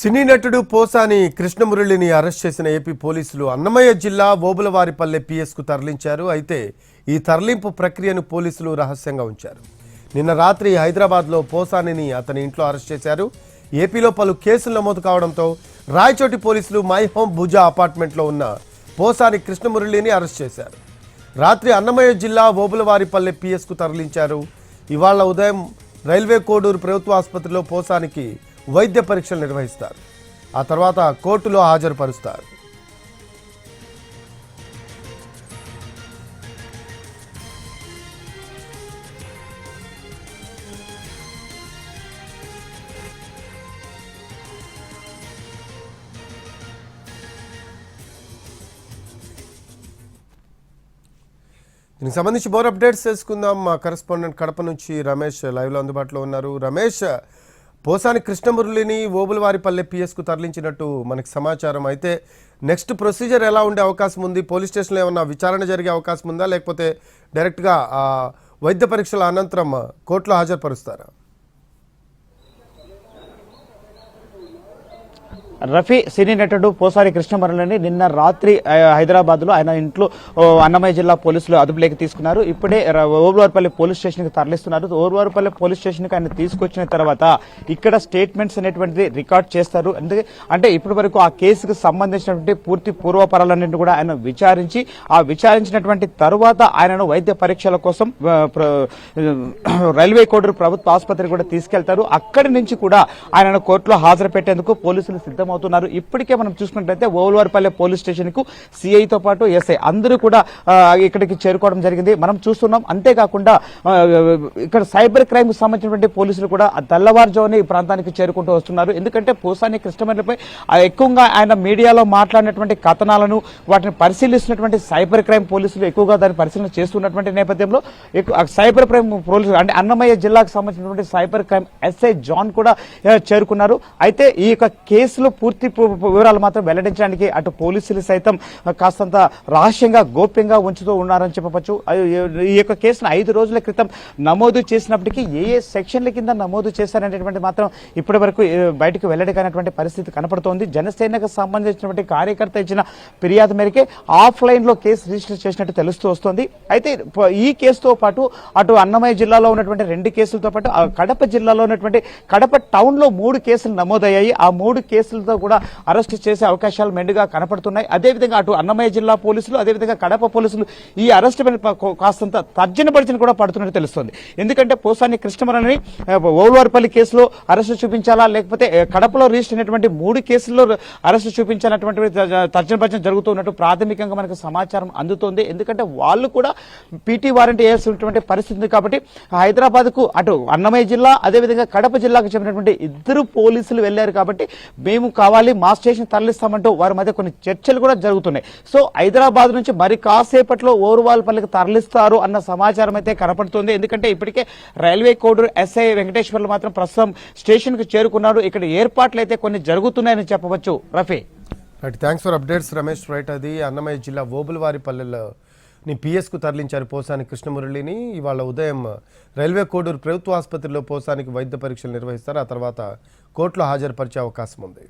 సినీ నటుడు పోసాని కృష్ణమురళిని అరెస్ట్ చేసిన ఏపీ పోలీసులు అన్నమయ్య జిల్లా ఓబులవారిపల్లె పిఎస్కు తరలించారు. అయితే ఈ తరలింపు ప్రక్రియను పోలీసులు రహస్యంగా ఉంచారు. నిన్న రాత్రి హైదరాబాద్లో పోసానిని అతని ఇంట్లో అరెస్ట్ చేశారు. ఏపీలో పలు కేసులు నమోదు కావడంతో రాయచోటి పోలీసులు మై హోమ్ భుజా అపార్ట్మెంట్లో ఉన్న పోసాని కృష్ణమురళిని అరెస్ట్ చేశారు. రాత్రి అన్నమయ్య జిల్లా ఓబులవారిపల్లె పిఎస్కు తరలించారు. ఇవాళ ఉదయం రైల్వే కోడూరు ప్రభుత్వ ఆసుపత్రిలో పోసానికి వైద్య పరీక్షలు నిర్వహిస్తారు. ఆ తర్వాత కోర్టులో హాజరుపరుస్తారు. దీనికి సంబంధించి మోర్ అప్డేట్స్ తెలుసుకుందాం. మా కరెస్పాండెంట్ కడప నుంచి రమేష్ లైవ్లో అందుబాటులో ఉన్నారు. రమేష్ పోసాని కృష్ణమురళిని ఓబులవారిపల్లె పిఎస్కు తరలించినట్టు మనకి సమాచారం. అయితే నెక్స్ట్ ప్రొసీజర్ ఎలా ఉండే అవకాశం ఉంది? పోలీస్ స్టేషన్లో ఏమన్నా విచారణ జరిగే అవకాశం ఉందా? లేకపోతే డైరెక్ట్గా వైద్య పరీక్షల అనంతరం కోర్టులో హాజరుపరుస్తారా? రఫీ సినీ నటుడు పోసారి కృష్ణమరణని నిన్న రాత్రి హైదరాబాద్లో ఆయన ఇంట్లో అన్నమయ్య జిల్లా పోలీసులు అదుపులోకి తీసుకున్నారు. ఇప్పుడే ర- ఓర్వారిపల్లి పోలీస్ స్టేషన్కి తరలిస్తున్నారు. ఓర్వారిపల్లి పోలీస్ స్టేషన్కి ఆయన తీసుకొచ్చిన తర్వాత ఇక్కడ స్టేట్మెంట్స్ అనేటువంటిది రికార్డ్ చేస్తారు. అందుకే అంటే ఇప్పటి వరకు ఆ కేసుకు సంబంధించినటువంటి పూర్తి పూర్వపరాలన్నింటినీ కూడా ఆయన విచారించి ఆ విచారించినటువంటి తరువాత ఆయనను వైద్య పరీక్షల కోసం రైల్వే కోడూరు ప్రభుత్వ ఆసుపత్రికి కూడా తీసుకెళ్తారు. అక్కడి నుంచి కూడా ఆయనను కోర్టులో హాజరు పెట్టేందుకు పోలీసులు సిద్ధం సిద్ధమవుతున్నారు ఇప్పటికే మనం చూసుకున్నట్లయితే ఓల్వార్పల్లె పోలీస్ స్టేషన్కు సిఐతో పాటు ఎస్ఐ అందరూ కూడా ఇక్కడికి చేరుకోవడం జరిగింది. మనం చూస్తున్నాం అంతేకాకుండా ఇక్కడ సైబర్ క్రైమ్కు సంబంధించినటువంటి పోలీసులు కూడా తెల్లవారుజామున ఈ ప్రాంతానికి చేరుకుంటూ వస్తున్నారు. ఎందుకంటే పోసాని కృష్ణమర్లపై ఎక్కువగా ఆయన మీడియాలో మాట్లాడినటువంటి కథనాలను వాటిని పరిశీలిస్తున్నటువంటి సైబర్ క్రైమ్ పోలీసులు ఎక్కువగా దాన్ని పరిశీలన చేస్తున్నటువంటి నేపథ్యంలో సైబర్ క్రైమ్ పోలీసులు అంటే అన్నమయ్య జిల్లాకు సంబంధించినటువంటి సైబర్ క్రైమ్ ఎస్ఐ జాన్ కూడా చేరుకున్నారు. అయితే ఈ యొక్క కేసులో పూర్తి వివరాలు మాత్రం వెల్లడించడానికి అటు పోలీసులు సైతం కాస్తంత రహస్యంగా గోప్యంగా ఉంచుతూ ఉన్నారని చెప్పవచ్చు. ఈ- యొక్క కేసును ఐదు రోజుల క్రితం నమోదు చేసినప్పటికీ ఏ ఏ సెక్షన్ల కింద నమోదు చేశారనేటువంటి మాత్రం ఇప్పటి వరకు బయటకు వెల్లడికైనటువంటి పరిస్థితి కనపడుతోంది. జనసేనకు సంబంధించినటువంటి కార్యకర్త ఇచ్చిన ఫిర్యాదు మేరకే ఆఫ్లైన్లో కేసు రిజిస్టర్ చేసినట్టు తెలుస్తూ వస్తోంది. అయితే ఈ కేసుతో పాటు అటు అన్నమయ్య జిల్లాలో ఉన్నటువంటి రెండు కేసులతో పాటు ఆ కడప జిల్లాలో ఉన్నటువంటి కడప టౌన్లో మూడు కేసులు నమోదయ్యాయి. ఆ మూడు కేసులతో కూడా అరెస్ట్ చేసే అవకాశాలు మెండుగా కనపడుతున్నాయి. అదేవిధంగా అటు అన్నమయ్య జిల్లా పోలీసులు అదేవిధంగా కడప పోలీసులు ఈ అరెస్ట్ కాస్తంత తర్జన పరిచిన కూడా పడుతున్నట్టు తెలుస్తుంది. ఎందుకంటే పోసాని కృష్ణమరణి ఓల్వారిపల్లి కేసులో అరెస్ట్ చూపించాలా? లేకపోతే కడపలో రిజిస్టర్ అయినటువంటి మూడు కేసుల్లో అరెస్ట్ చూపించాలన్నటువంటి తర్జన భర్జన జరుగుతున్నట్టు ప్రాథమికంగా మనకు సమాచారం అందుతోంది. ఎందుకంటే వాళ్ళు కూడా పీటీ వారెంట్ వేయాల్సినటువంటి పరిస్థితి ఉంది కాబట్టి హైదరాబాద్కు అటు అన్నమయ్య జిల్లా అదేవిధంగా కడప జిల్లాకు చెందినటువంటి ఇద్దరు పోలీసులు వెళ్ళారు కాబట్టి మేము కావాలి మా స్టేషన్ తరలిస్తామంటూ వారి మధ్య కొన్ని చర్చలు కూడా జరుగుతున్నాయి. సో హైదరాబాద్ నుంచి మరి కాసేపట్లో ఓరువాల్పల్లికి తరలిస్తారు అన్న సమాచారం అయితే కనపడుతుంది. ఎందుకంటే ఇప్పటికే రైల్వే కోడూరు ఎస్ఐ వెంకటేశ్వర్లు మాత్రం ప్రస్తుతం స్టేషన్కు చేరుకున్నారు. ఇక్కడ ఏర్పాట్లు అయితే కొన్ని జరుగుతున్నాయని చెప్పవచ్చు. Rafi. Right thanks for updates Ramesh right అది అన్నమయ్య జిల్లా ఓబులవారిపల్లెలో ని పిఎస్కు తరలించారు పోసాని కృష్ణమురళిని. ఇవాళ ఉదయం రైల్వే కోడూరు ప్రభుత్వ ఆసుపత్రిలో పోసానికి వైద్య పరీక్షలు నిర్వహిస్తారు. ఆ తర్వాత కోర్టులో హాజరుపరిచే అవకాశం ఉంది.